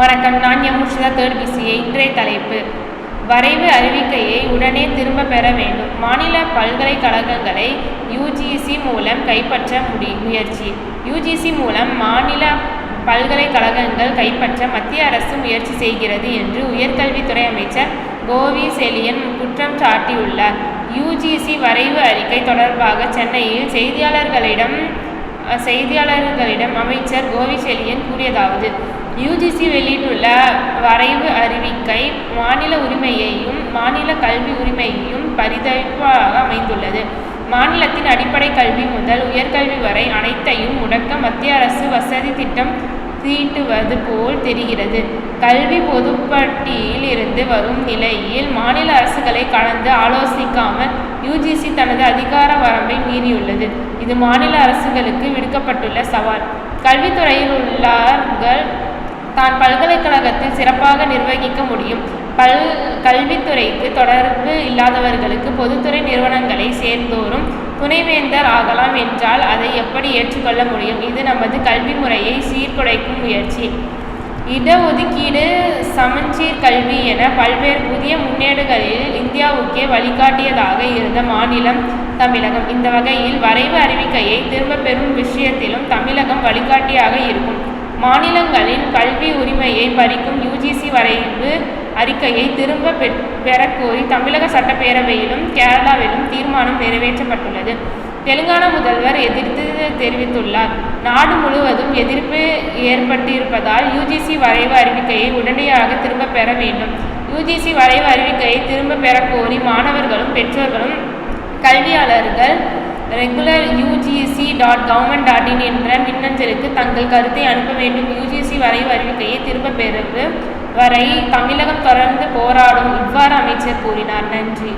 வணக்கம். நான் M. Murshida third PCA இன்றைய தலைப்பு. வரைவு அறிவிக்கையை உடனே திரும்ப பெற வேண்டும். மாநில பல்கலைக்கழகங்களை யுஜிசி மூலம் கைப்பற்ற முடி முயற்சி. யுஜிசி மூலம் மாநில பல்கலைக்கழகங்கள் கைப்பற்ற மத்திய அரசு முயற்சி செய்கிறது என்று உயர்கல்வித்துறை அமைச்சர் கோவி செலியன் குற்றம் சாட்டியுள்ளார். யுஜிசி வரைவு அறிக்கை தொடர்பாக சென்னையில் செய்தியாளர்களிடம் செய்தியாளர்களிடம் அமைச்சர் கோவிசெலியன் கூறியதாவது யுஜிசி வெளியிட்டுள்ள வரைவு அறிவிக்கை மாநில உரிமையையும் மாநில கல்வி உரிமையையும் பரிதவிப்பாக அமைந்துள்ளது. மாநிலத்தின் அடிப்படை கல்வி முதல் உயர்கல்வி வரை அனைத்தையும் முடக்க மத்திய அரசு வசதி திட்டம் தீட்டுவது போல் தெரிகிறது. கல்வி பொதுப்பட்டியில் இருந்து வரும் நிலையில் மாநில அரசுகளை கலந்து ஆலோசிக்காமல் யுஜிசி தனது அதிகார வரம்பை மீறியுள்ளது. இது மாநில அரசுகளுக்கு விடுக்கப்பட்டுள்ள சவால். கல்வித்துறையில் உள்ளார்கள் தான் பல்கலைக்கழகத்தில் சிறப்பாக நிர்வகிக்க முடியும். பல் கல்வித்துறைக்கு தொடர்பு இல்லாதவர்களுக்கு பொதுத்துறை நிறுவனங்களை சேர்ந்தோரும் துணைவேந்தர் ஆகலாம் என்றால் அதை எப்படி ஏற்றுக்கொள்ள முடியும்? இது நமது கல்வி முறையை சீர்குலைக்கும் முயற்சி. இடஒதுக்கீடு சமச்சீர் கல்வி என பல்வேறு புதிய முன்னேடுகளில் இந்தியாவுக்கே வழிகாட்டியதாக இருந்த மாநிலம் தமிழகம். இந்த வகையில் வரைவு அறிவிக்கையை திரும்ப பெறும் விஷயத்திலும் தமிழகம் வழிகாட்டியாக இருக்கும். மாநிலங்களின் கல்வி உரிமையை பறிக்கும் யுஜிசி வரைவு அறிக்கையை திரும்ப பெறக்கோரி தமிழக சட்டப்பேரவையிலும் கேரளாவிலும் தீர்மானம் நிறைவேற்றப்பட்டுள்ளது. தெலுங்கானா முதல்வர் எதிர்த்து தெரிவித்துள்ளார். நாடு முழுவதும் எதிர்ப்பு ஏற்பட்டிருப்பதால் யுஜிசி வரைவு அறிவிக்கையை உடனடியாக திரும்ப பெற வேண்டும். யுஜிசி வரைவு அறிவிக்கையை திரும்ப பெறக்கோரி மாணவர்களும் பெற்றோர்களும் கல்வியாளர்கள் regular UGC dot government dot in என்ற மின்னஞ்சலுக்கு தங்கள் கருத்தை அனுப்ப வேண்டும். யுஜிசி வரைவு அறிவிக்கையை திரும்ப பெறுவது வரை தமிழகம் தொடர்ந்து போராடும் இவ்வாறு அமைச்சர் கூறினார். நன்றி.